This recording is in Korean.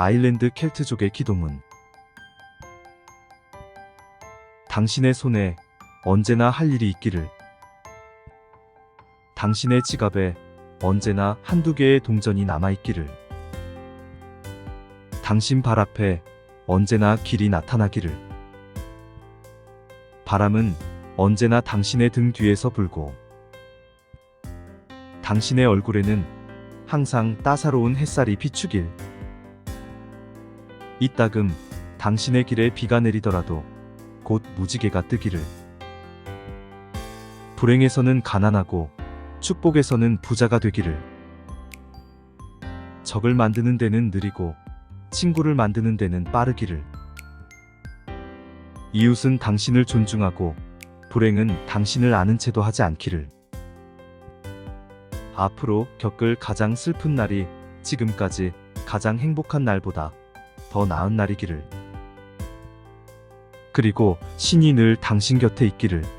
아일랜드 켈트족의 기도문. 당신의 손에 언제나 할 일이 있기를. 당신의 지갑에 언제나 한두 개의 동전이 남아있기를. 당신 발 앞에 언제나 길이 나타나기를. 바람은 언제나 당신의 등 뒤에서 불고, 당신의 얼굴에는 항상 따사로운 햇살이 비추길. 이 따금 당신의 길에 비가 내리더라도 곧 무지개가 뜨기를. 불행에서는 가난하고 축복에서는 부자가 되기를. 적을 만드는 데는 느리고 친구를 만드는 데는 빠르기를. 이웃은 당신을 존중하고 불행은 당신을 아는 채도 하지 않기를. 앞으로 겪을 가장 슬픈 날이 지금까지 가장 행복한 날보다 더 나은 날이기를. 그리고 신이 늘 당신 곁에 있기를.